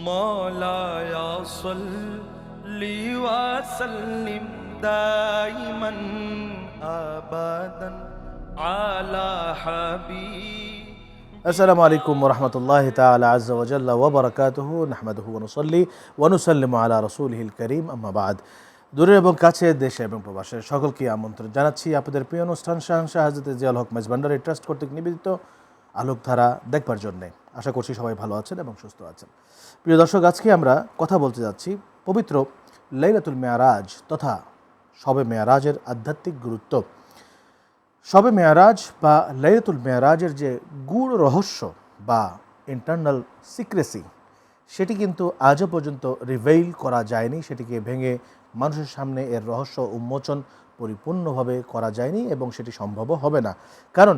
مولاي صل وسلم دائما ابدا على حبيب السلام عليكم ورحمة الله تعالى عز وجل وبركاته نحمده ونصلي ونسلم على رسوله الكريم أما بعد দূরে এবং কাছে দেশে এবং প্রবাসের সকলকে আমন্ত্রণ জানাচ্ছি আপনাদের প্রিয় অনুষ্ঠান শাহনশাহ হাজরত জিয়াল হক মেজবান্ডারি ট্রাস্ট কর্তৃক নিবেদিত আলোকধারা দেখবার জন্যে আশা করছি সবাই ভালো আছেন এবং সুস্থ আছেন প্রিয় দর্শক, আজকে আমরা কথা বলতে যাচ্ছি পবিত্র লাইলাতুল মেয়ারাজ তথা শবে মেয়ারাজের আধ্যাত্মিক গুরুত্ব। শবে মেয়ারাজ বা লাইলাতুল মেয়ারাজের যে গূঢ় রহস্য বা ইন্টারনাল সিক্রেসি সেটি কিন্তু আজও পর্যন্ত রিভেইল করা যায়নি, সেটিকে ভেঙে মানুষের সামনে এর রহস্য উন্মোচন পরিপূর্ণভাবে করা যায়নি এবং সেটি সম্ভবও হবে না। কারণ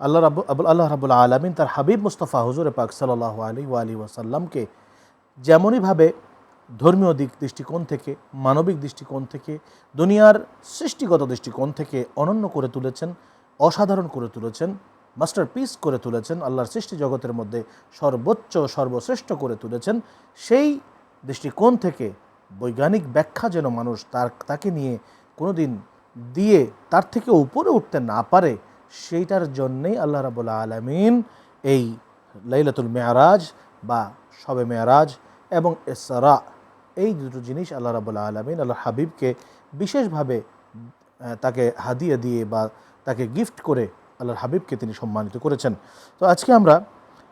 আল্লাহ রাবু আবুল আল্লাহ রাবুল আলমিন তার হাবিব মুস্তফা হুজুর পাক সাল্লাহ আলী আলী ওয়াসাল্লামকে যেমনইভাবে ধর্মীয় দিক দৃষ্টিকোণ থেকে, মানবিক দৃষ্টিকোণ থেকে, দুনিয়ার সৃষ্টিগত দৃষ্টিকোণ থেকে অনন্য করে তুলেছেন, অসাধারণ করে তুলেছেন মাস্টার পিস করে তুলেছেন, আল্লাহর সৃষ্টি জগতের মধ্যে সর্বোচ্চ, সর্বশ্রেষ্ঠ করে তুলেছেন, সেই দৃষ্টিকোণ থেকে বৈজ্ঞানিক ব্যাখ্যা যেন মানুষ তার, তাকে নিয়ে কোনোদিন দিয়ে তার থেকে উপরে উঠতে না পারে, সেইটার জন্যেই আল্লাহ রাবুল্লাহ আলমিন এই লাইলাতুল মেয়ারাজ বা শবে মেয়ারাজ এবং এসরা এই দুটো জিনিস আল্লাহ রাবুল্লাহ আলমিন আল্লাহ হাবিবকে বিশেষভাবে তাকে হাদিয়ে দিয়ে বা তাকে গিফট করে আল্লাহর হাবিবকে তিনি সম্মানিত করেছেন। তো আজকে আমরা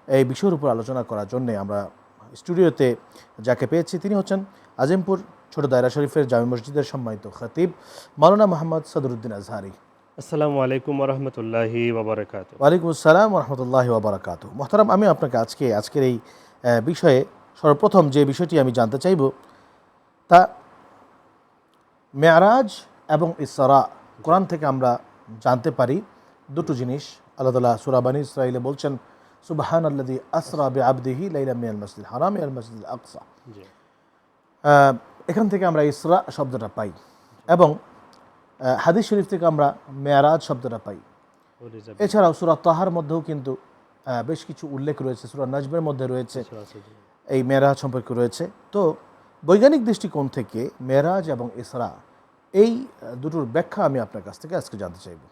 এই বিষয়ের উপর আলোচনা করার জন্য আমরা স্টুডিওতে যাকে পেয়েছি তিনি হচ্ছেন আজিমপুর ছোট দায়রা শরীফের জামি মসজিদের সম্মানিত খতিব মাওলানা মোহাম্মদ সদরুদ্দিন আজহারি। আসসালামু আলাইকুম রহমতুল্লাহি বাবরকাত ওয়ালাইকুম আসসালাম রহমতুল্লাহ ওবরাকাত মোহতারাম আমি আপনাকে আজকে আজকের এই বিষয়ে সর্বপ্রথম যে বিষয়টি আমি জানতে চাইব তা মেয়ারাজ এবং ইসরা কোরআন থেকে আমরা জানতে পারি দুটো জিনিস। আল্লাহ তালা সুরাবানি ইসরাইলে বলছেন সুবাহান আল্লাদি আসরা বে আবদিহি লাইলা মিয়াল মসজিদ হারাম ইয়াল মসজিদ আকসা। এখান থেকে আমরা ইসরা শব্দটা পাই এবং হাদিস শরীফ থেকে আমরা মেয়ারাজ শব্দটা পাই। এছাড়াও সুরা তাহার মধ্যেও কিন্তু বেশ কিছু উল্লেখ রয়েছে সুরা নাজমের মধ্যে রয়েছে এই মেরাজ সম্পর্কে রয়েছে। তো বৈজ্ঞানিক দৃষ্টিকোণ থেকে মেরাজ এবং ইসরা এই দুটোর ব্যাখ্যা আমি আপনার কাছ থেকে আজকে জানতে চাইব।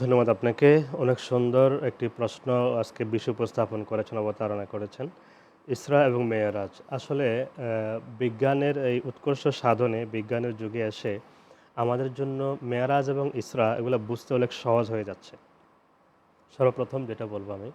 ধন্যবাদ আপনাকে। অনেক সুন্দর একটি প্রশ্ন আজকে বিশ্ব উপস্থাপন করেছেন অবতারণা করেছেন। ইসরা এবং মেয়রাজ আসলে বিজ্ঞানের এই উৎকর্ষ সাধনে বিজ্ঞানের যুগে এসে আমাদের জন্য মেয়ারাজ এবং ইসরা এগুলো বুঝতে অনেক সহজ হয়ে যাচ্ছে। সর্বপ্রথম যেটা বলব আমি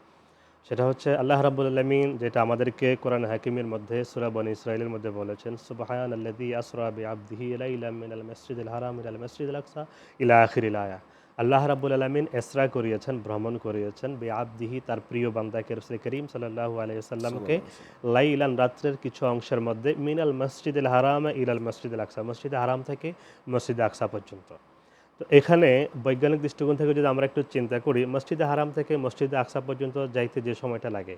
সেটা হচ্ছে আল্লাহ রাব্বুল আলমিন যেটা আমাদেরকে কোরআন হাকিমের মধ্যে সুরা বনি ইসরায়েলের মধ্যে বলেছেন সুবাহান আল্লাদি আসরা বি আবদিহি ইলা মিনাল মসজিদুল হারাম ইলাল মসজিদুল আকসা ইলা আখিরিল আয়া। আল্লাহ রাব্বুল আলমিন এসরা করিয়েছেন ভ্রমণ করিয়েছেন বে আবদিহি তার প্রিয় বান্দাকে রসুল করিম সাল্লাহু আলাইসাল্লামকে লাইলান রাত্রের কিছু অংশের মধ্যে মিনাল মসজিদুল হারাম ইলাল মসজিদুল আকসা মসজিদে হারাম থেকে মসজিদ আকসা পর্যন্ত। তো এখানে বৈজ্ঞানিক দৃষ্টিকোণ থেকে যদি আমরা একটু চিন্তা করি, মসজিদে হারাম থেকে মসজিদে আকসা পর্যন্ত যাইতে যে সময়টা লাগে।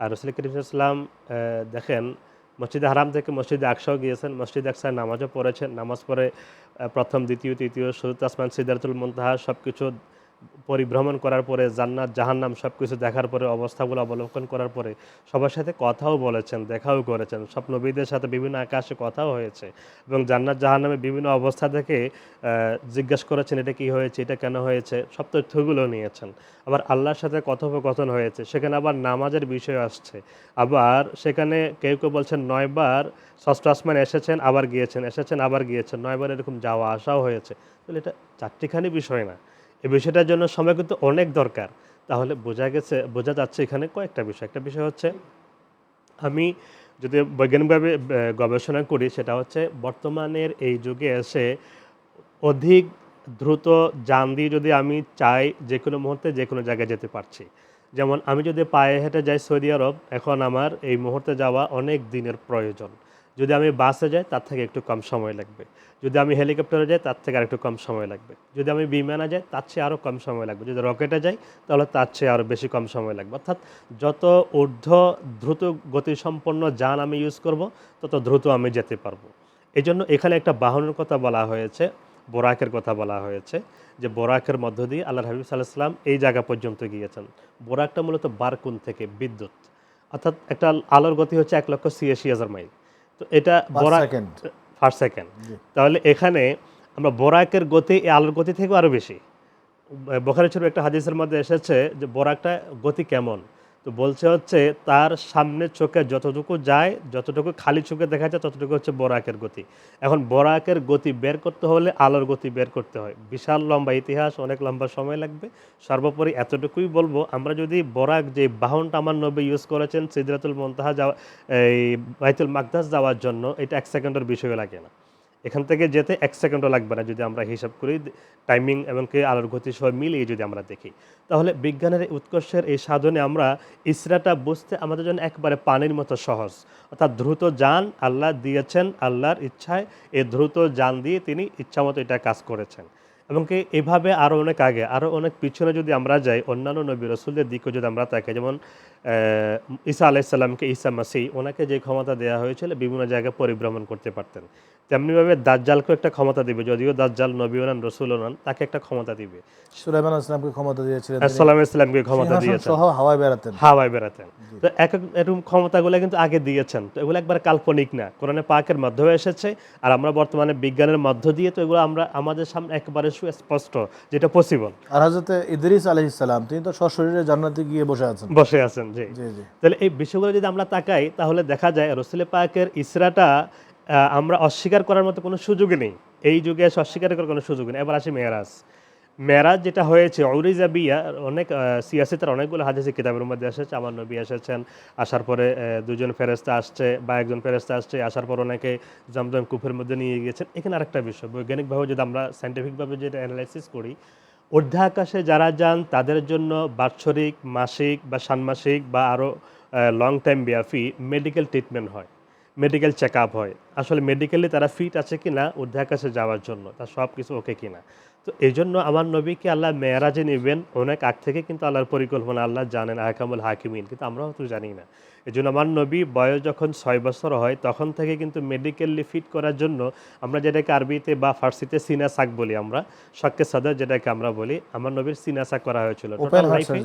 আর রসুল করিম ইসলাম দেখেন, মসজিদে হারাম থেকে মসজিদে আকসাও গিয়েছেন, মসজিদ আকসায় নামাজও পড়েছেন, নামাজ পড়ে প্রথম, দ্বিতীয়, তৃতীয় সৈয়দ আসমান সিদ্ধার্থুল মন্তাহা সব কিছু পরিভ্রমণ করার পরে, জান্নাত, জাহান্নাম সব কিছু দেখার পরে, অবস্থাগুলো অবলোকন করার পরে সবার সাথে কথাও বলেছেন, দেখাও করেছেন। সব নবীদের সাথে বিভিন্ন আকাশে কথাও হয়েছে এবং জান্নাত, জাহান্নামে বিভিন্ন অবস্থা থেকে জিজ্ঞাসা করেছেন, এটা কি হয়েছে? এটা কেন হয়েছে? সব তথ্যগুলো নিয়েছেন। আবার আল্লাহর সাথে কথোপকথন হয়েছে, সেখানে আবার নামাজের বিষয় আসছে। আবার সেখানে কেউ কেউ বলছেন, নয়বার ষষ্ঠ আসমান এসেছেন, আবার গিয়েছেন, এসেছেন, আবার গিয়েছেন। নয়বার এরকম যাওয়া, আসাও হয়েছে। তাহলে এটা চারটিখানি বিষয় না। এই বিষয়টার জন্য সময় কিন্তু অনেক দরকার। তাহলে বোঝা গেছে, বোঝা যাচ্ছে এখানে কয়েকটা বিষয়। একটা বিষয় হচ্ছে, আমি যদি বৈজ্ঞানিকভাবে গবেষণা করি, সেটা হচ্ছে বর্তমানের এই যুগে এসে অধিক দ্রুত যান দিয়ে যদি আমি চাই যে কোনো মুহূর্তে যে কোনো জায়গায় যেতে পারছি। যেমন আমি যদি পায়ে হেঁটে যাই সৌদি আরব, এখন আমার এই মুহূর্তে যাওয়া অনেক দিনের প্রয়োজন। যদি আমি বাসে যাই, তার থেকে একটু কম সময় লাগবে। যদি আমি হেলিকপ্টারে যাই, তার থেকে আরেকটু কম সময় লাগবে। যদি আমি বিমানে যাই, তার চেয়ে আরও কম সময় লাগবে। যদি রকেটে যাই, তাহলে তার চেয়ে আরও বেশি কম সময় লাগবে। অর্থাৎ যত ঊর্ধ্ব, দ্রুত গতিসম্পন্ন যান আমি ইউজ করব, তত দ্রুত আমি যেতে পারব। এই জন্য এখানে একটা বাহনের কথা বলা হয়েছে, বোরাকের কথা বলা হয়েছে, যে বোরাকের মধ্য দিয়ে আল্লাহ হাবিব সাল্লাহ সাল্লাম এই জায়গা পর্যন্ত গিয়েছেন। বোরাকটা মূলত বারকুন থেকে বিদ্যুৎ। অর্থাৎ একটা আলোর গতি হচ্ছে এক লক্ষ ছিয়াশি হাজার মাইল। তো এটা বরাক সেকেন্ড পার সেকেন্ড তাহলে এখানে আমরা বরাকের গতি এই আলোর গতি থেকেও আরও বেশি। বখারি ছবি একটা হাদিসের মধ্যে এসেছে যে বরাকটা গতি কেমন? তো বলছে হচ্ছে, তার সামনে চোখে যতটুকু যায়, যতটুকু খালি চোখে দেখা যায়, ততটুকু হচ্ছে বরাকের গতি। এখন বরাকের গতি বের করতে হলে আলোর গতি বের করতে হয়। বিশাল লম্বা ইতিহাস, অনেক লম্বা সময় লাগবে। সর্বোপরি এতটুকুই বলব, আমরা যদি বরাক যে বাহনটা আমার নবী ইউজ করেছেন, সিদরাতুল মন্তাহা যাওয়া, এই বাইতুল মাকদাস যাওয়ার জন্য, এটা এক সেকেন্ডের বিষয় লাগে না। এখান থেকে যেতে এক সেকেন্ডও লাগবে না যদি আমরা হিসাব করি টাইমিং এবং কি আলোর গতি সহ মিলিয়ে যদি আমরা দেখি। তাহলে বিজ্ঞানের উৎকর্ষের এই সাধনে আমরা ইসরাটা বুঝতে আমাদের জন্য একবারে পানির মতো সহজ। অর্থাৎ দ্রুত যান আল্লাহ দিয়েছেন, আল্লাহর ইচ্ছায় এই দ্রুত যান দিয়ে তিনি ইচ্ছামতো এটা কাজ করেছেন। এবং কি এভাবে আরও অনেক আগে আরও অনেক পিছনে যদি আমরা যাই অন্যান্য নবী রসুলদের দিকে যদি আমরা তাকাই যেমন ঈসা আলাইসাল্লামকে ঈসা মাসি ওনাকে যে ক্ষমতা দেওয়া হয়েছিল বিভিন্ন জায়গায় পরিভ্রমণ করতে পারতেন। তেমনিভাবে দাজ্জালকেও একটা ক্ষমতা দিবে যদিও দাজ্জাল নবী ওনান রসুল ওনান তাকে একটা ক্ষমতা দিবে। সুলাইমান আসলামকে ক্ষমতা দিয়েছিলেন সাল্লাম ইসলামকে ক্ষমতা দিয়েছেন। হাওয়ায় বেড়াতেন। হাওয়ায় বেড়াতেন। তো এক এক এরকম ক্ষমতাগুলো কিন্তু আগে দিয়েছেন। তো এগুলো একবার কাল্পনিক না কোরআনে পাকের মাধ্যমে এসেছে আর আমরা বর্তমানে বিজ্ঞানের মধ্য দিয়ে তো এগুলো আমরা আমাদের সামনে একেবারে সুস্পষ্ট যেটা পসিবল আর হাজরতে ইদ্রিস আলহিসাল্লাম তিনি তো সশরীরে জান্নাতে গিয়ে বসে আছেন। বসে আছেন জি। জি তাহলে এই বিষয়গুলো যদি আমরা তাকাই তাহলে দেখা যায় রসুল পাকের ইসরাটা আহ, আমরা অস্বীকার করার মতো কোনো সুযোগ নেই। এই যুগে অস্বীকার করার কোনো সুযোগ নেই। এবার আসি মেয়ারাজ। মেয়ারাজ যেটা হয়েছে অরিজা বিয়া, অনেক সিয়াসিতার অনেকগুলো হাদিসি কিতাবের মধ্যে এসেছে। আমার নবী এসেছেন, আসার পরে দুজন ফেরেস্তা আসছে বা একজন ফেরেস্তা আসছে, আসার পর অনেকে জমজম কুফের মধ্যে নিয়ে গিয়েছেন। এখানে আরেকটা বিষয়, বৈজ্ঞানিকভাবে যদি আমরা সাইন্টিফিকভাবে যেটা অ্যানালাইসিস করি ঊর্ধ্বে আকাশে যারা যান, তাদের জন্য বাৎসরিক, মাসিক বা ষান্মাসিক বা আরও লং টাইম ব্যাপী মেডিকেল ট্রিটমেন্ট হয়। মেডিকেল চেক আপ হয়। আসলে মেডিকেলি তারা ফিট আছে কি না ঊর্ধ্বে আকাশে যাওয়ার জন্য তার সব কিছু ওকে কিনা। তো এই জন্য আমার নবীকে আল্লাহ মেয়ারাজে নেবেন অনেক আগ থেকে কিন্তু আল্লাহর পরিকল্পনা আল্লাহ জানেন আহকামুল হাকিমিন কিন্তু আমরাও তো জানি না। এই জন্য আমার নবী বয়স যখন ছয় বছর হয় তখন থেকে কিন্তু মেডিকেলি ফিট করার জন্য আমরা যেটাকে আরবিতে বা ফার্সিতে সিনাসাক বলি আমরা শক্কে সাদর যেটাকে আমরা বলি আমার নবীর সিনাসাক করা হয়েছিল। ওপেন হার্ট life-এ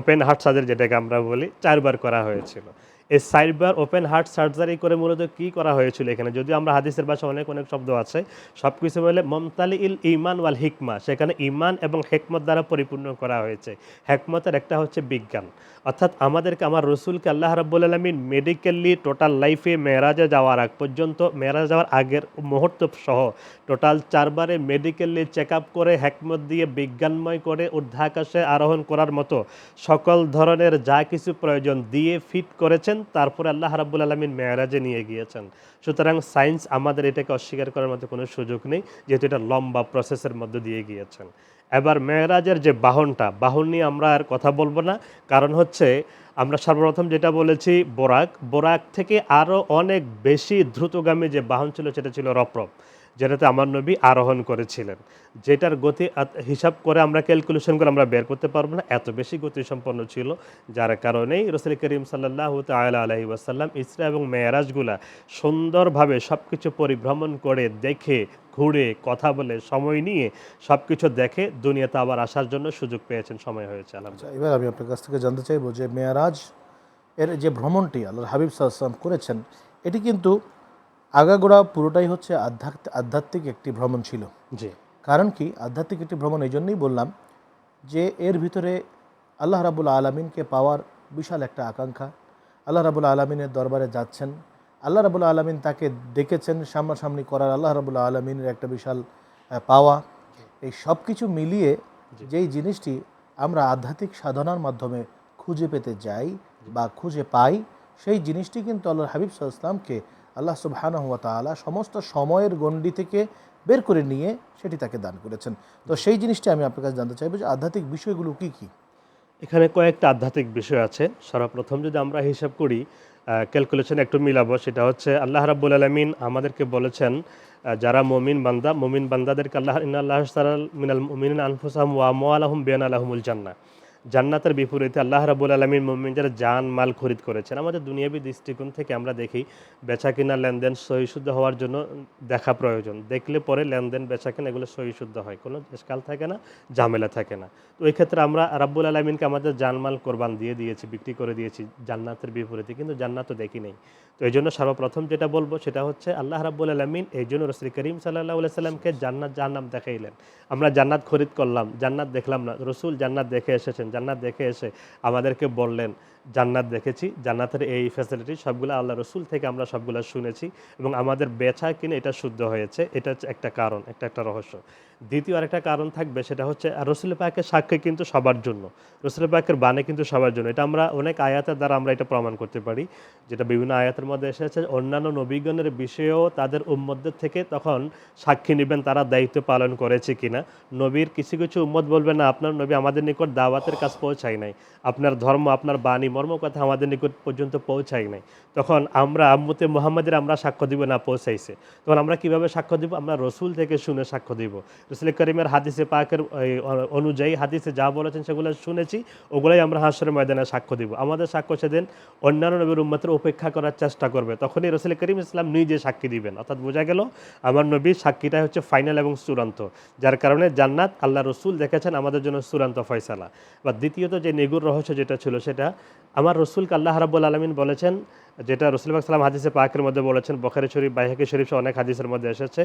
ওপেন হার্ট সার্জারি যেটাকে আমরা বলি চারবার করা হয়েছিল। এই চারবার ওপেন হার্ট সার্জারি করে মূলত কি করা হয়েছিল এখানে? যদিও আমরা হাদিসের ভাষা অনেক অনেক শব্দ আছে। সব কিছু বলে মমতালি ইল ইমান ওয়াল হিকমা, সেখানে ইমান এবং হেকমত দ্বারা পরিপূর্ণ করা হয়েছে। হেকমতের একটা হচ্ছে বিজ্ঞান। অর্থাৎ আমাদেরকে, আমার রসুলকে আল্লাহ রাব্বুল আলমিন মেডিকেলি টোটাল লাইফে মেয়েরাজে যাওয়ার আগ পর্যন্ত মেয়েরাজ যাওয়ার আগের মুহূর্ত সহ টোটাল চারবারে মেডিকেলি চেক আপ করে, হেকমত দিয়ে বিজ্ঞানময় করে ঊর্ধ্বাকাশে আরোহণ করার মতো সকল ধরনের যা কিছু প্রয়োজন দিয়ে ফিট করেছেন তারপরে আল্লাহ রাব্বুল আলমিন মেয়ারাজে নিয়ে গিয়েছেন। সুতরাং সায়েন্স আমাদের এটাকে অস্বীকার করার মধ্যে কোনো সুযোগ নেই, যেহেতু এটা লম্বা প্রসেসের মধ্যে দিয়ে গিয়েছেন। এবার মেয়েরাজের যে বাহনটা, বাহন নিয়ে আমরা আর কথা বলব না। কারণ হচ্ছে, আমরা সর্বপ্রথম যেটা বলেছি, বোরাক। বোরাক থেকে আরও অনেক বেশি দ্রুতগামী যে বাহন ছিল, সেটা ছিল রপরপ। যেটাতে আমার নবী আরোহণ করেছিলেন। যেটার গতি হিসাব করে আমরা ক্যালকুলেশন করে আমরা বের করতে পারব না। এত বেশি গতি সম্পন্ন ছিল যার কারণেই রসুল করিম সাল্লাহ তাল আলহি ওয়াসাল্লাম ইসরা এবং মেয়ারাজগুলা সুন্দরভাবে সব কিছু পরিভ্রমণ করে দেখে ঘুরে কথা বলে সময় নিয়ে সব কিছু দেখে দুনিয়াতে আবার আসার জন্য সুযোগ পেয়েছেন সময় হয়েছে আলহামদুলিল্লাহ। আচ্ছা, এবার আমি আপনার কাছ থেকে জানতে চাইব যে মেয়ারাজ এর যে ভ্রমণটি আল্লাহ হাবিব সাল্লাম করেছেন এটি কিন্তু আগাগোড়া পুরোটাই হচ্ছে আধ্যাত্মিক আধ্যাত্মিক একটি ভ্রমণ ছিল। জি। কারণ কি? আধ্যাত্মিক একটি ভ্রমণ এই জন্যই বললাম যে এর ভিতরে আল্লাহ রাবুল আলমিনকে পাওয়ার বিশাল একটা আকাঙ্ক্ষা। আল্লাহ রাবুল আলমিনের দরবারে যাচ্ছেন। আল্লাহ রাবুল আলমিন তাকে ডেকেছেন সামনাসামনি করার আল্লাহ রাবুল আলমিনের একটা বিশাল পাওয়া। এই সব কিছু মিলিয়ে যেই জিনিসটি আমরা আধ্যাত্মিক সাধনার মাধ্যমে খুঁজে পেতে যাই বা খুঁজে পাই সেই জিনিসটি কিন্তু আল্লাহ হাবিব সাল্লামকে আল্লাহ সুবহানাহু ওয়া তাআলা সমস্ত সময়ের গণ্ডি থেকে বের করে নিয়ে সেটি তাকে দান করেছেন। তো সেই জিনিসটি আমি আপনার কাছে জানতে চাইব যে আধ্যাত্মিক বিষয়গুলো কি কি? এখানে কয়েকটা আধ্যাত্মিক বিষয় আছে। সর্বপ্রথম যদি আমরা হিসাব করি ক্যালকুলেশন একটু মিলাবো, সেটা হচ্ছে আল্লাহ রাব্বুল আলমিন আমাদেরকে বলেছেন যারা মমিন বান্দা, মমিন বান্দাদেরকে আল্লাহ, ইন্না আল্লাহ মিনাল মুমিনিন আনফুসাহুম ওয়া আমওয়ালাহুম বিয়ান আলাহুমুল জান্নাহ। জান্নাতের বিপরীতে আল্লাহ রাবুল আলমীর মোমিন যারা জান, মাল খরিদ করেছেন। আমাদের দুনিয়াবী দৃষ্টিকোণ থেকে আমরা দেখি বেচা কিনা লেনদেন সহিশুদ্ধ হওয়ার জন্য দেখা প্রয়োজন। দেখলে পরে লেনদেন বেচা কিনা এগুলো সহিশুদ্ধ হয়। কোনো স্কাল থাকে না, ঝামেলা থাকে না। তো ওই ক্ষেত্রে আমরা রাব্বুল আলমিনকে আমাদের জানমাল কোরবান দিয়ে দিয়েছি, বিক্রি করে দিয়েছি জান্নাতের বিপরীতে, কিন্তু জান্নাত তো দেখি নেই। তো এই জন্য সর্বপ্রথম যেটা বলব সেটা হচ্ছে আল্লাহ রাব্বুল আলমিন এই জন্য রসুল করিম সাল্লাহ সাল্লামকে জান্নাত জাহান্নাম দেখাইলেন। আমরা জান্নাত খরিদ করলাম, জান্নাত দেখলাম না, রসুল জান্নাত দেখে এসেছেন। জান্নাত দেখে এসে আমাদেরকে বললেন জান্নাত দেখেছি। জান্নাতের এই ফ্যাসিলিটি সবগুলো আল্লাহ রসুল থেকে আমরা সবগুলো শুনেছি এবং আমাদের বেচা কিনে এটা শুদ্ধ হয়েছে। এটা একটা কারণ, একটা একটা রহস্য। দ্বিতীয় আরেকটা কারণ থাকবে, সেটা হচ্ছে রসুল পাকের সাক্ষী কিন্তু সবার জন্য। রসুল পাকের বাণী কিন্তু সবার জন্য। এটা আমরা অনেক আয়াতের দ্বারা আমরা এটা প্রমাণ করতে পারি, যেটা বিভিন্ন আয়াতের মধ্যে এসেছে, অন্যান্য নবীগণের বিষয়েও তাদের উম্মতদের থেকে তখন সাক্ষী নেবেন, তারা দায়িত্ব পালন করেছে কিনা। নবীর কিছু কিছু উম্মত বলবে, না, আপনার নবী আমাদের নিকট দাওয়াতের কাজ পৌঁছায় নাই। আপনার ধর্ম, আপনার বাণী মর্ম কথা আমাদের নিকট পর্যন্ত পৌঁছায় নাই। তখন আমরা আম্মতে মোহাম্মদের আমরা সাক্ষ্য দিব না, পৌঁছাইছে। তখন আমরা কীভাবে সাক্ষ্য দিব? আমরা রসুল থেকে শুনে সাক্ষ্য দিব। রসুল করিমের হাদিসে, পাকের অনুযায়ী হাদিসে যা বলেছেন সেগুলো শুনেছি, ওগুলাই আমরা হাসরের ময়দানে সাক্ষ্য দিব। আমাদের সাক্ষ্য সেদিন অন্যান্য নবীর উম্মতের উপেক্ষা করার চেষ্টা করবে। তখনই রসুল করিম ইসলাম নিজে সাক্ষী দিবেন। অর্থাৎ বোঝা গেল, আমার নবীর সাক্ষীটা হচ্ছে ফাইনাল এবং চূড়ান্ত। যার কারণে জান্নাত আল্লাহ রসুল দেখেছেন আমাদের জন্য চূড়ান্ত ফয়সালা। বা দ্বিতীয়ত যে নিগুর রহস্য যেটা ছিল সেটা আমার রসুলকে আল্লাহ রাবুল আলমিন বলেছেন যেটা রসুল সাল্লাম হাদিসে পাকের মধ্যে বলেছেন, বখারি শরীফ বাইহাকি শরীফ অনেক হাদিসের মধ্যে এসেছে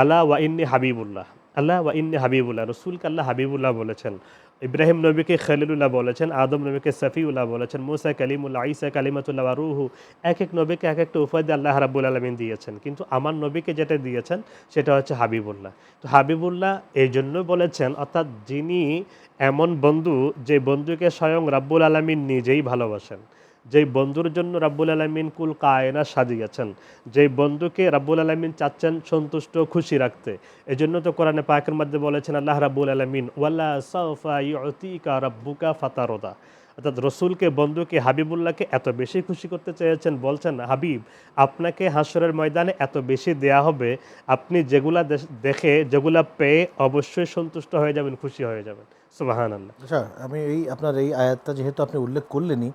আল্লাহ ওয়া ইন্নি হাবিবুল্লাহ। আল্লাহ ওয়া ইন্নি হাবিবুল্লাহ। রসুলকে আল্লাহ হাবিবুল্লাহ বলেছেন। ইব্রাহিম নবীকে খলিলুল্লাহ বলেছেন, আদম নবীকে সফিউল্লাহ বলেছেন, মুসা কালিমুল্লাহ ঈসা কালিমাতুল্লাহ ওয়া রুহু। এক এক নবীকে এক একটা দিয়ে আল্লাহ রাব্বুল আলমিন দিয়েছেন। কিন্তু আমার নবীকে যেটা দিয়েছেন, সেটা হচ্ছে হাবিবুল্লাহ। তো হাবিবুল্লাহ এই জন্য বলেছেন, অর্থাৎ যিনি এমন বন্ধু, যে বন্ধুকে স্বয়ং রাব্বুল আলমিন নিজেই ভালোবাসেন। যেই বন্ধুর জন্য রাব্বুল আলমিন কুল কায়না সাজিয়েছেন যেই বন্ধুকে রাব্বুল আলমিন চাচ্ছেন সন্তুষ্ট খুশি রাখতে। এই জন্য তো কোরআনে পাকের মধ্যে বলেছেন আল্লাহ রাব্বুল আলমিন ওয়াল্লা সাউফা ইউতিকা রাব্বুকা ফাতারদা। অর্থাৎ রসুলকে বন্ধুকে হাবিবুল্লাহকে এত বেশি খুশি করতে চেয়েছেন বলছেন হাবিব আপনাকে হাসরের ময়দানে এত বেশি দেয়া হবে আপনি যেগুলা দেখে যেগুলা পেয়ে অবশ্যই সন্তুষ্ট হয়ে যাবেন খুশি হয়ে যাবেন। সুবাহান আল্লাহ আচ্ছা আমি এই আপনার এই আয়াতটা যেহেতু আপনি উল্লেখ করলেনই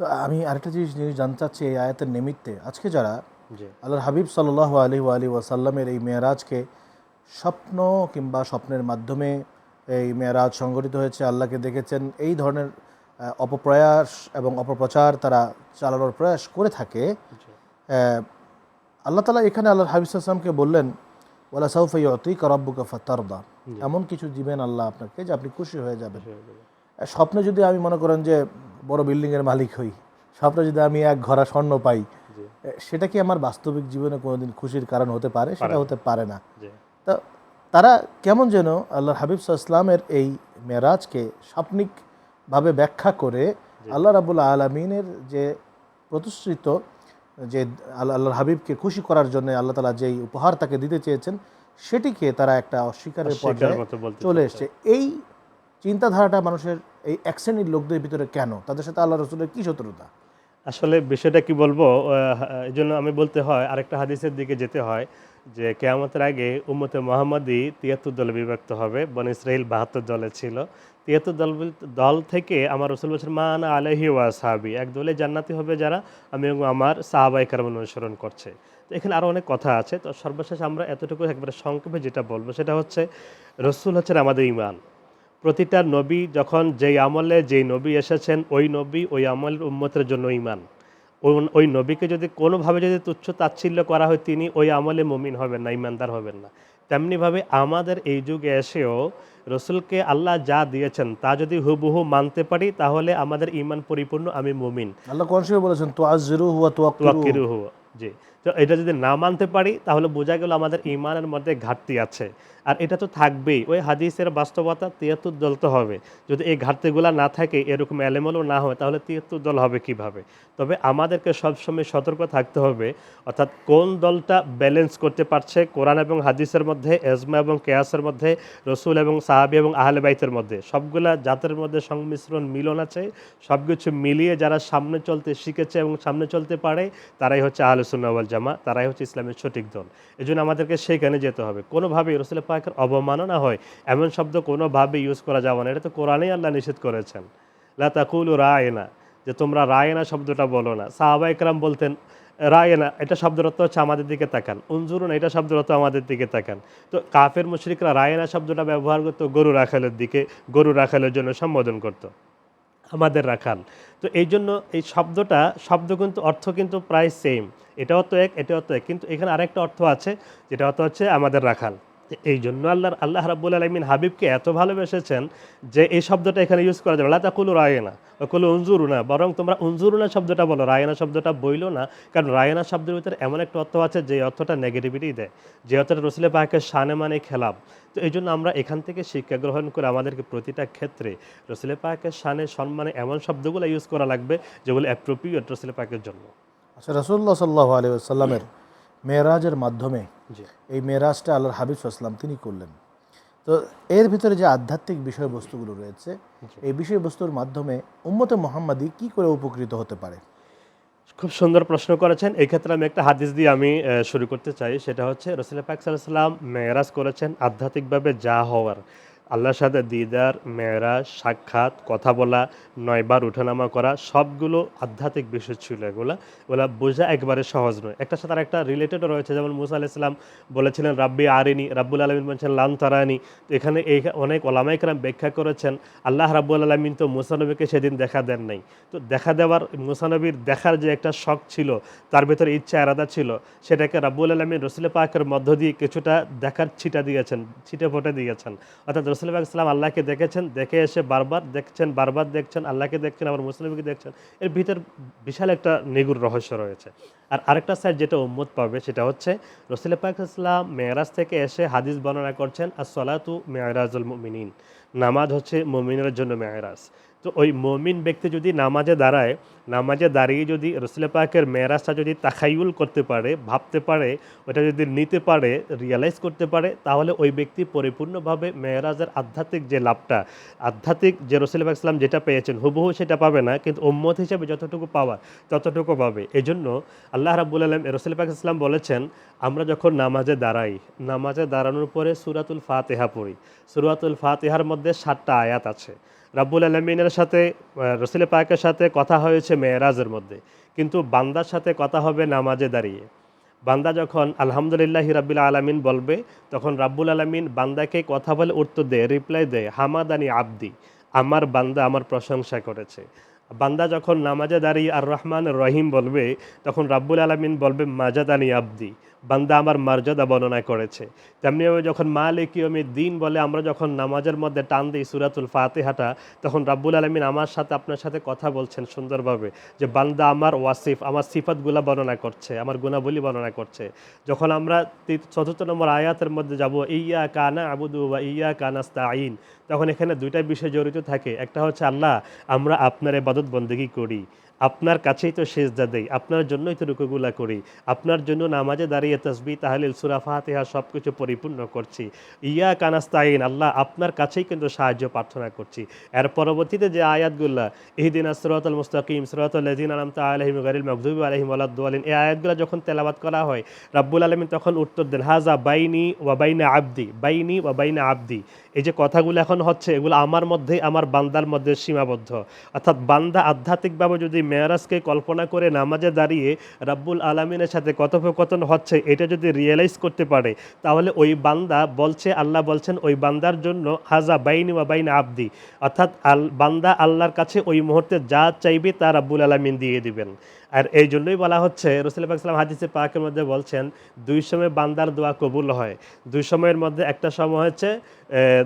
তো আমি আরেকটা জিনিস জিনিস জানতে চাচ্ছি এই আয়াতের নিমিত্তে। আজকে যারা আল্লাহর হাবিব সাল্লাহ আলী আলী ওয়াসাল্লামের এই মেয়ারাজকে স্বপ্ন কিংবা স্বপ্নের মাধ্যমে এই মেয়ারাজ সংগঠিত হয়েছে আল্লাহকে দেখেছেন এই ধরনের অপপ্রয়াস এবং অপপ্রচার তারা চালানোর প্রয়াস করে থাকে। আল্লাহ তালা এখানে আল্লাহর হাবিব আসলামকে বললেন ওলা সাউফাই অতি করব্বুকা ফাতারদা। এমন কিছু দিবেন আল্লাহ আপনাকে যে আপনি খুশি হয়ে যাবেন। স্বপ্নে যদি আমি মনে করেন যে বড় বিল্ডিংয়ের মালিক হই। স্বপ্নে যদি আমি এক ঘরা স্বর্ণ পাই সেটা কি আমার বাস্তবিক জীবনে কোনোদিন খুশির কারণ হতে পারে? সেটা হতে পারে না। তো তারা কেমন যেন আল্লাহ হাবিব ইসলামের এই মেরাজকে স্বপ্নিকভাবে ব্যাখ্যা করে আল্লাহ রাবুল আলমিনের যে প্রতিষ্ঠিত যে আল্লাহ আল্লাহর হাবিবকে খুশি করার জন্য আল্লাহ তালা যেই উপহার তাকে দিতে চেয়েছেন সেটিকে তারা একটা অস্বীকারের পর্যায়ে চলে এসছে। এই চিন্তাধারাটা মানুষের এই এক শ্রেণির লোকদের ভিতরে কেন? তাদের সাথে আল্লাহ রসুলের কি শত্রুতা? আসলে বিষয়টা কি বলব? এই জন্য আমি বলতে হয়, আরেকটা হাদিসের দিকে যেতে হয় যে কেয়ামতের আগে উম্মতে মোহাম্মদী তিয়াত্তর দলে বিভক্ত হবে। বন ইসরাইল বাহাত্তর দলে ছিল। তিয়াত্তর দল দল থেকে আমার রসুল বলছেন, মান আলহি ওয়া সাহাবি এক দলে জান্নাতি হবে যারা, আমি এবং আমার সাহাবাই কারণ অনুসরণ করছে। তো এখানে আরও অনেক কথা আছে। তো সর্বশেষ আমরা এতটুকু একবারে সংক্ষেপে যেটা বলব, সেটা হচ্ছে, রসুল হচ্ছেন আমাদের ইমান প্রতিটা নবী যখন যেই আমলে যেই নবী এসেছেন ওই নবী ওই আমলের উম্মতের জন্য ইমান ওই- নবীকে যদি কোনোভাবে যদি তুচ্ছ তাচ্ছিল্য করা হয় তিনি ওই আমলে মমিন হবেন না ইমানদার হবেন না। তেমনিভাবে আমাদের এই যুগে এসেও রসুলকে আল্লাহ যা দিয়েছেন তা যদি হুবহু মানতে পারি তাহলে আমাদের ইমান পরিপূর্ণ আমি মুমিন। আল্লাহ কোন বলেছেন তো তুয়াক্কিরুহু জি। এটা যদি না মানতে পারি, তাহলে বোঝা গেল আমাদের ইমানের মধ্যে ঘাটতি আছে। আর এটা তো থাকবেই। ওই হাদিসের বাস্তবতা তিয়াত্তর দল তো হবে। যদি এই ঘাটতিগুলা না থাকে, এরকম এলেমলও না হয়, তাহলে তিয়াত্তর দল হবে কীভাবে? তবে আমাদেরকে সবসময় সতর্ক থাকতে হবে, অর্থাৎ কোন দলটা ব্যালেন্স করতে পারছে কোরআন এবং হাদিসের মধ্যে, এজমা এবং কেয়াসের মধ্যে, রসুল এবং সাহাবি এবং আহলে বাইতের মধ্যে। সবগুলা জাতের মধ্যে সংমিশ্রণ, মিলন আছে। সব কিছু মিলিয়ে যারা সামনে চলতে শিখেছে এবং সামনে চলতে পারে, তারাই হচ্ছে আহলে আলোচনাওয়াল জামা, তারাই হচ্ছে ইসলামের সঠিক দল। এই জন্য আমাদেরকে সেইখানে যেতে হবে। কোনোভাবে রসুল পাকের অবমাননা হয়, এমন শব্দ কোনোভাবে ইউজ করা যাবে না। এটা তো কোরআনেই আল্লাহ নিষেধ করেছেন। লা তাকুলু রায়না, যে তোমরা রায়না শব্দটা বলো না। সাহাবা একরাম বলতেন, রায়না, এটা শব্দের অর্থ হচ্ছে আমাদের দিকে তাকান। উনজুরুন, এটা শব্দের অর্থ আমাদের দিকে তাকান। তো কাফের মুশরিকরা রায়না শব্দটা ব্যবহার করতো গরু রাখালের দিকে, গরু রাখালের জন্য সম্বোধন করতো। আমাদের রাখাল। তো এই জন্য এই শব্দটা, শব্দ কিন্তু, অর্থ কিন্তু প্রায় সেম এটাও তো এক, এটাও তো এক। কিন্তু এখানে আরেকটা অর্থ আছে, যেটা অর্থ হচ্ছে আমাদের রাখাল। এই জন্য আল্লাহ আল্লাহ রাব্বুল আলমিন হাবিবকে এত ভালোবেসেছেন যে এই শব্দটা এখানে ইউজ করা যাবে লা কুলু রায়না কুলু উনজুরু না বরং তোমরা উনজুরু না শব্দটা বলো, রায়না শব্দটা বইলো না, কারণ রায়না শব্দের ভিতরে এমন একটা অর্থ আছে যে অর্থটা নেগেটিভিটি দেয়, যে অর্থটা রসুলে পাকের শানে মানে খেলাপ। তো এই জন্য আমরা এখান থেকে শিক্ষা গ্রহণ করে আমাদেরকে প্রতিটা ক্ষেত্রে রসুলে পাকের শানে সম্মানে এমন শব্দগুলো ইউজ করা লাগবে যেগুলো অ্যাপ্রোপ্রিয়েট রসুলে পাকের জন্য। আচ্ছা রসুল্লাহ সাল্লাহ আলী সাল্লামের মেয়েরাজের মাধ্যমে এই মেয়েরাজটা আল্লাহর হাবিব সাল্লাম তিনি করলেন। তো এর ভিতরে যে আধ্যাত্মিক বিষয়বস্তুগুলো রয়েছে এই বিষয়বস্তুর মাধ্যমে উম্মতে মোহাম্মদী কি করে উপকৃত হতে পারে? খুব সুন্দর প্রশ্ন করেছেন। এই ক্ষেত্রে আমি একটা হাদিস দিয়ে আমি শুরু করতে চাই। সেটা হচ্ছে রসুল পাক সাল্লাম মেয়েরাজ করেছেন আধ্যাত্মিকভাবে যা হওয়ার। আল্লাহর সাথে দিদার, মেয়েরা, সাক্ষাৎ, কথা বলা, নয়বার উঠানামা করা, সবগুলো আধ্যাত্মিক বিষয় ছিল এগুলা। ওগুলা বোঝা একবারে সহজ নয়। একটা সাথে আর একটা রিলেটেডও রয়েছে। যেমন মুসা আলাইসলাম বলেছিলেন, রাব্বি আরিনি, রাব্বুল আলমিন বলছেন, লান তারানি। এখানে এই অনেক ওলামাইকরাম ব্যাখ্যা করেছেন, আল্লাহ রাব্বুল আলমিন তো মুসানবীকে সেদিন দেখা দেন নাই। তো দেখা দেওয়ার মুসানবীর দেখার যে একটা শখ ছিল, তার ভেতরে ইচ্ছা আলাদা ছিল, সেটাকে রাব্বুল আলমিন রসুল পাকের মধ্য দিয়ে কিছুটা দেখার ছিটা দিয়েছেন, ছিটে ফোটে দিয়েছেন। অর্থাৎ পাক ইসলাম আল্লাহকে দেখেছেন, দেখে এসে বারবার দেখছেন বারবার দেখছেন, আল্লাহকে দেখছেন, আবার মুসলিমকে দেখছেন। এর ভিতর বিশাল একটা নিগুর রহস্য রয়েছে। আর আরেকটা সাইড যেটা উম্মত পাবে সেটা হচ্ছে রসুল পাক ইসলাম মেয়ারাজ থেকে এসে হাদিস বর্ণনা করছেন আর সলাতু মেয়ারাজুল মুমিনিন। নামাজ হচ্ছে মুমিনের জন্য মেয়ারাজ। তো ওই মমিন ব্যক্তি যদি নামাজে দাঁড়ায়, নামাজে দাঁড়িয়ে যদি রসুল পাকের মেয়েরাজটা যদি তাখাইউল করতে পারে, ভাবতে পারে, ওটা যদি নিতে পারে রিয়ালাইজ করতে পারে, তাহলে ওই ব্যক্তি পরিপূর্ণভাবে মেয়েরাজের আধ্যাত্মিক যে লাভটা, আধ্যাত্মিক যে রসুল পাক ইসলাম যেটা পেয়েছেন, হুবহু সেটা পাবে না, কিন্তু উম্মত হিসেবে যতটুকু পাওয়ার, ততটুকু পাবে। এই জন্য আল্লাহ রাবুল আলম রসুল পাক ইসলাম বলেছেন, আমরা যখন নামাজে দাঁড়াই, নামাজে দাঁড়ানোর পরে সুরাতুল ফাতেহা পড়ি। সুরাতুল ফাতেহার মধ্যে সাতটা আয়াত আছে। রাব্বুল আলমিনের সাথে রসুল পাকের সাথে কথা হয়েছে মেয়েরাজের মধ্যে। কিন্তু বান্দার সাথে কথা হবে নামাজে দাঁড়িয়ে। বান্দা যখন আলহামদুলিল্লাহ রাব্বিল আলামিন বলবে, তখন রাব্বুল আলামিন বান্দাকে কথা বলে উত্তর দেয় রিপ্লাই দেয়, হামাদানি আব্দি, আমার বান্দা আমার প্রশংসা করেছে। বান্দা যখন নামাজে দাঁড়িয়ে আর রহমান রহিম বলবে, তখন রাব্বুল আলামিন বলবে, মাজাদানি আব্দি। বান্দা আমার মর্যাদা বর্ণনা করেছে। তেমনিভাবে যখন মালিক ইয়মি দিন বলে, আমরা যখন নামাজের মধ্যে টান দিই সুরাতুল ফাতেহাটা, তখন রাব্বুল আলমিন আমার সাথে আপনার সাথে কথা বলছেন সুন্দরভাবে যে, বান্দা আমার ওয়াসিফ, আমার সিফাতগুলা বর্ণনা করছে, আমার গুণাবলী বর্ণনা করছে। যখন আমরা চতুর্থ নম্বর আয়াতের মধ্যে যাব ইয়া কানা আবুদু বা ইয়া কানাস্তা আইন তখন এখানে দুইটা বিষয় জড়িত থাকে। একটা হচ্ছে, আল্লাহ, আমরা আপনার এবাদত বন্দেগী করি। আপনার কাছেই তো সেজদা দেই, আপনার জন্যই তো রুকুগুলা করি, আপনার জন্য নামাজে দাঁড়িয়ে তসবি তাহলিল, সুরা ফাতেহা সব কিছু পরিপূর্ণ করছি। ইয়া কানাস্তাইন আল্লাহ আপনার কাছেই কিন্তু সাহায্য, প্রার্থনা করছি। এর পরবর্তীতে যে আয়াতগুলা, ইহদিন আসরাতুল মুস্তাকিম, সিরাতুল লাযিনা আনআমতা আলাইহিম গায়রিল মাগদুবি আলাইহিম ওয়ালাদ-দালিন এই আয়াতগুলো যখন তেলাওয়াত করা হয়, রাব্বুল আলামিন তখন উত্তর দেন হাজা বাইনি ওয়া বাইনা আবদি, বাইনি ওয়া বাইনা আবদি। এই যে কথাগুলো এখন হচ্ছে, এগুলো আমার মধ্যে আমার বান্দার মধ্যে সীমাবদ্ধ। অর্থাৎ বান্দা আধ্যাত্মিকভাবে যদি মেয়ারাজকে কল্পনা করে নামাজে দাঁড়িয়ে রাব্বুল আলমিনের সাথে কথোপকথন হচ্ছে, এটা যদি রিয়েলাইজ করতে পারে, তাহলে ওই বান্দা বলছে, আল্লাহ বলছেন, ওই বান্দার জন্য হাজা বাইনি বা বাইন আবদি। অর্থাৎ আল বান্দা আল্লাহর কাছে ওই মুহূর্তে যা চাইবে তা রাব্বুল আলমিন দিয়ে দিবেন। আর এই জন্যই বলা হচ্ছে, রসুল ইসলাম হাদিসে পাকের মধ্যে বলছেন, দুই সময় বান্দার দোয়া কবুল হয়। দুই সময়ের মধ্যে একটা সময় হচ্ছে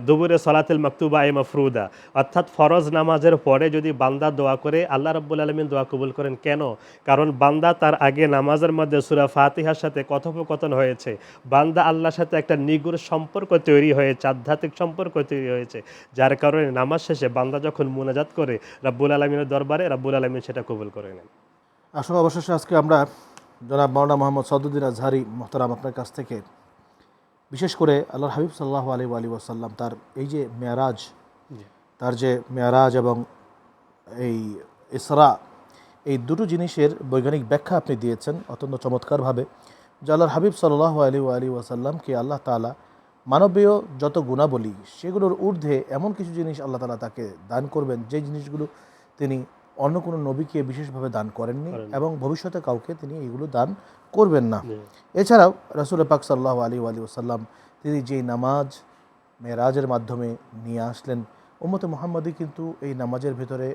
দুপুরে সলাতুল মাকতুবা এ মফরুদা। অর্থাৎ ফরজ নামাজের পরে যদি বান্দা দোয়া করে, আল্লাহ রব্বুল আলমিন দোয়া কবুল করেন কেন? কারণ বান্দা তার আগে নামাজের মধ্যে সুরা ফাতিহার সাথে কথোপকথন হয়েছে। বান্দা আল্লাহর সাথে একটা নিগুড় সম্পর্ক তৈরি হয়েছে, আধ্যাত্মিক সম্পর্ক তৈরি হয়েছে। যার কারণে নামাজ শেষে বান্দা যখন মুনাজাত করে, রাব্বুল আলমিনের দরবারে, রাব্বুল আলমিন সেটা কবুল করে নেন। আসলে অবশেষে আজকে আমরা জনাব মাওলানা মোহাম্মদ সদুদ্দিন আজহারি মোহতারাম আপনার কাছ থেকে বিশেষ করে আল্লাহ হাবিব সাল্লাহ আলী আলী ওয়াসাল্লাম তার এই যে মেয়ারাজ তার যে মেয়ারাজ এবং এই ইসরা এই দুটো জিনিসের বৈজ্ঞানিক ব্যাখ্যা আপনি দিয়েছেন অত্যন্ত চমৎকারভাবে যে আল্লাহর হাবিব সাল্লাহ আলী আলী ওয়াসাল্লামকে আল্লাহ তালা মানবীয় যত গুণাবলী সেগুলোর ঊর্ধ্বে এমন কিছু জিনিস আল্লাহ তালা তাকে দান করবেন যে জিনিসগুলো তিনি অন্য কোনো নবীকে বিশেষভাবে দান করেননি এবং ভবিষ্যতে কাউকে তিনি এগুলো দান করবেন না। এছাড়াও রাসুল পাক সাল্লাহ আলী আলী ওসাল্লাম তিনি যেই নামাজ মেয়েরাজের মাধ্যমে নিয়ে আসলেন ওমতে মোহাম্মদই কিন্তু এই নামাজের ভেতরে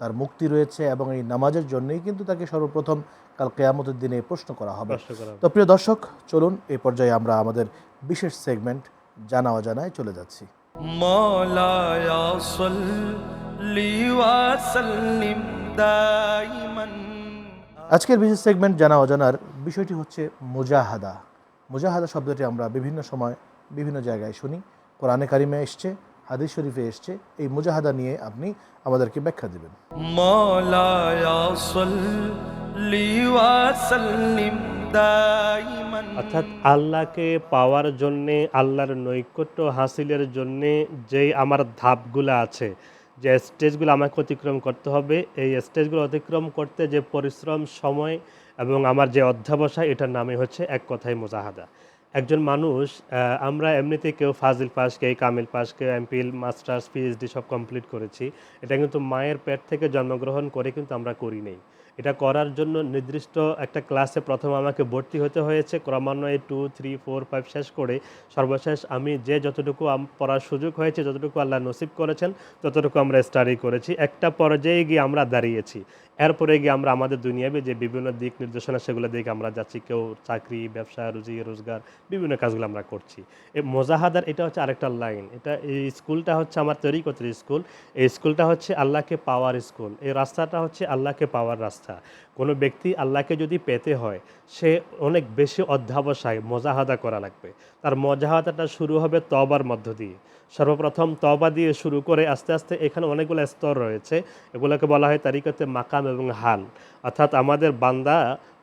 তার মুক্তি রয়েছে এবং এই নামাজের জন্যই কিন্তু তাকে সর্বপ্রথম কাল কেয়ামতের দিনে প্রশ্ন করা হবে। তো প্রিয় দর্শক চলুন এই পর্যায়ে আমরা আমাদের বিশেষ সেগমেন্ট জানা অজানায় চলে যাচ্ছি। মলায়াসল আজকের বিশেষ সেগমেন্ট জানা অজানার বিষয়টি হচ্ছে মুজাহাদা। মুজাহাদা শব্দটি আমরা বিভিন্ন সময় বিভিন্ন জায়গায় শুনি। কোরআনে কারিমে এসছে হাদিস শরীফে এসছে। এই মুজাহাদা নিয়ে আপনি আমাদেরকে ব্যাখ্যা দেবেন। অর্থাৎ আল্লাহকে পাওয়ার জন্যে আল্লাহর নৈকট্য হাসিলের জন্যে যেই আমার ধাপগুলো আছে যে স্টেজগুলো আমাকে অতিক্রম করতে হবে, এই স্টেজগুলো অতিক্রম করতে যে পরিশ্রম, সময় এবং আমার যে অধ্যাবসায়, এটার নামে হচ্ছে এক কথায় মুজাহাদা। একজন মানুষ আমরা এমনিতে কেউ ফাজিল পাস, কেউ কামিল পাস, কেউ এমপিল মাস্টার্স, পিএইচডি সব কমপ্লিট করেছি। এটা কিন্তু মায়ের পেট থেকে জন্মগ্রহণ করে কিন্তু আমরা করি নেই। এটা করার জন্য নির্দিষ্ট একটা ক্লাসে প্রথম আমাকে ভর্তি হতে হয়েছে। ক্রমান্বয়ে টু থ্রি ফোর ফাইভ শেষ করে সর্বশেষ আমি যে যতটুকু পড়ার সুযোগ হয়েছে, যতটুকু আল্লাহ নসিব করেছেন, ততটুকু আমরা স্টাডি করেছি। একটা পর্যায়ে গিয়ে আমরা দাঁড়িয়েছি। এরপরে গিয়ে আমরা আমাদের দুনিয়াবে যে বিভিন্ন দিক নির্দেশনা সেগুলো দিকে আমরা যাচ্ছি, কেউ চাকরি, ব্যবসা, রুজি, রোজগার, বিভিন্ন কাজগুলো আমরা করছি। এই মোজাহাদার এটা হচ্ছে আরেকটা লাইন। এটা এই স্কুলটা হচ্ছে আমার তরিকতের স্কুল। এই স্কুলটা হচ্ছে আল্লাহকে পাওয়ার স্কুল। এই রাস্তাটা হচ্ছে আল্লাহকে পাওয়ার রাস্তা। কোনো ব্যক্তি আল্লাহকে যদি পেতে হয়, সে অনেক বেশি অধ্যাবসায় মজাহাদা করা লাগবে। তার মজাহাদাটা শুরু হবে তবার মধ্য দিয়ে। সর্বপ্রথম তবা দিয়ে শুরু করে আস্তে আস্তে এখানে অনেকগুলো স্তর রয়েছে। এগুলোকে বলা হয় তারিখতে মাকাম এবং হাল। অর্থাৎ আমাদের বান্দা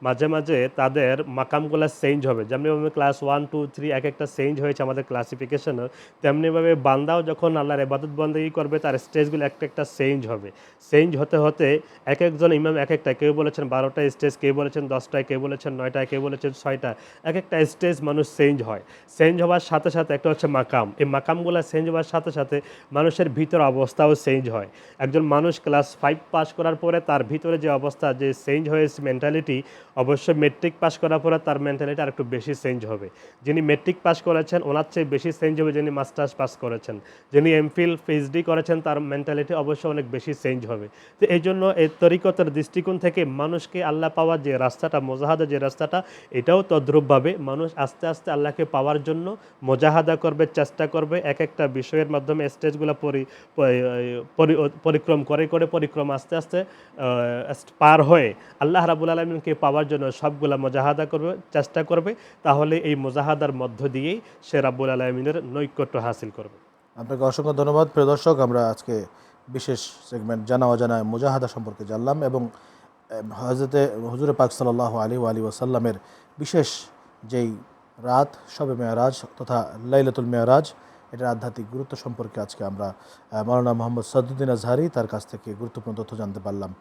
মাঝে মাঝে তাদের মাকামগুলো চেঞ্জ হবে। যেমনিভাবে ক্লাস ওয়ান টু থ্রি এক একটা চেঞ্জ হয়েছে আমাদের ক্লাসিফিকেশনে তেমনিভাবে বান্দাও যখন আল্লাহর এবাদত বন্দেগী করবে, তার স্টেজগুলো একটা একটা চেঞ্জ হবে। চেঞ্জ হতে হতে এক একজন ইমাম এক একটা, কেউ বলেছেন বারোটা স্টেজ কেউ বলেছেন দশটায়, কেউ বলেছেন নয়টায়, কেউ বলেছেন ছয়টা এক একটা স্টেজ মানুষ চেঞ্জ হয়। চেঞ্জ হওয়ার সাথে সাথে একটা হচ্ছে মাকাম। এই মাকামগুলো চেঞ্জ হওয়ার সাথে সাথে মানুষের ভিতর অবস্থাও চেঞ্জ হয়। একজন মানুষ ক্লাস ফাইভ পাস করার পরে তার ভিতরে যে অবস্থা, যে চেঞ্জ হয়েছে মেন্টালিটি অবশ্যই মেট্রিক পাস করার পরে তার মেন্টালিটি আর একটু বেশি চেঞ্জ হবে। যিনি মেট্রিক পাস করেছেন, ওনার চেয়ে বেশি চেঞ্জ হবে যিনি মাস্টার্স পাস করেছেন। যিনি এমফিল পিএইচডি করেছেন, তার মেন্টালিটি অবশ্যই অনেক বেশি চেঞ্জ হবে। তো এই জন্য এই তরিকতের দৃষ্টিকোণ থেকে মানুষকে আল্লাহ পাওয়ার যে রাস্তাটা, মোজাহাদা যে রাস্তাটা, এটাও তদ্রুপভাবে মানুষ আস্তে আস্তে আল্লাহকে পাওয়ার জন্য মোজাহাদা করবে, চেষ্টা করবে, এক একটা বিষয়ের মাধ্যমে স্টেজগুলো পরি- পরিক্রম করে করে পরিক্রম আস্তে আস্তে পার হয়ে আল্লাহ রাবুল আলমিনকে পাওয়ার জন্য সবগুলা মোজাহাদা করবে চেষ্টা করবে তাহলে এই মোজাহাদার মধ্য দিয়েই সে রাব্বুল আলমিনের নৈকট্য হাসিল করবে। আপনাকে অসংখ্য ধন্যবাদ। প্রিয় দর্শক আমরা আজকে বিশেষ সেগমেন্ট জানা অজানায় মুজাহাদা সম্পর্কে জানলাম এবং হজরতে হুজুরে পাক সাল্লাহ আলী আলী ওয়াসাল্লামের বিশেষ যেই রাত শবে মেয়ারাজ তথা লাইলাতুল মেয়ারাজ এটার আধ্যাত্মিক গুরুত্ব সম্পর্কে আজকে আমরা আহ, মাওলানা মোহাম্মদ সাদুদ্দিন আজহারি তার কাছ থেকে গুরুত্বপূর্ণ তথ্য জানতে পারলাম।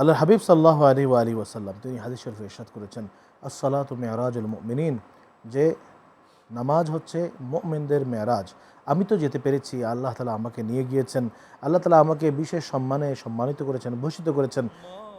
আল্লাহ হাবিব সাল্লাহ আলী আলী ওয়াসাল্লাম, তিনি হাদিস শরীফ ইরশাদ করেছেন, আসসালাত মেয়ারাজুল মিনীন যে নামাজ হচ্ছে মুমিনদের মেয়ারাজ আমি তো যেতে পেরেছি, আল্লাহ তালা আমাকে নিয়ে গিয়েছেন, আল্লাহ তালা আমাকে বিশেষ সম্মানে সম্মানিত করেছেন, ভূষিত করেছেন।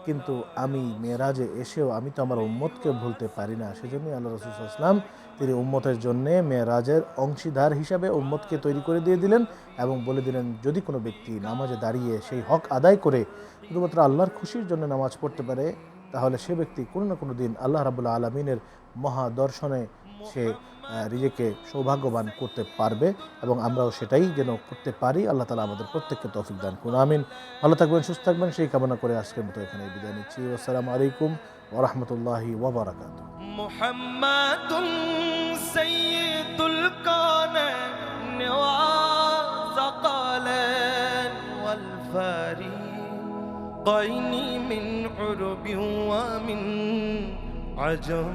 কিন্তু আমি মেয়েরাজে এসেও আমি তো আমার উম্মতকে ভুলতে পারি না। সেজন্যই আল্লাহ রসুল ইসলাম তিনি উম্মতের জন্যে মেয়েরাজের অংশীদার হিসাবে উম্মতকে তৈরি করে দিয়ে দিলেন এবং বলে দিলেন, যদি কোনো ব্যক্তি নামাজে দাঁড়িয়ে সেই হক আদায় করে শুধুমাত্র আল্লাহর খুশির জন্য নামাজ পড়তে পারে, তাহলে সে ব্যক্তি কোনো না কোনো দিন আল্লাহ রাবুল্লাহ আলমিনের মহাদর্শনে সে আহ, নিজেকে সৌভাগ্যবান করতে পারবে এবং আমরাও সেটাই যেন করতে পারি আল্লাহ তালা আমাদের প্রত্যেককে তৌফিক দান করুন আমিন ভালো থাকবেন সুস্থ থাকবেন সেই কামনা করে আজকের মতো এখানে বিদায় নিচ্ছি আসসালামু আলাইকুম ওরহমতুল্লাহি ওবরাকাত محمد سيد الكونين وثقلين والفريقين من عرب ومن عجم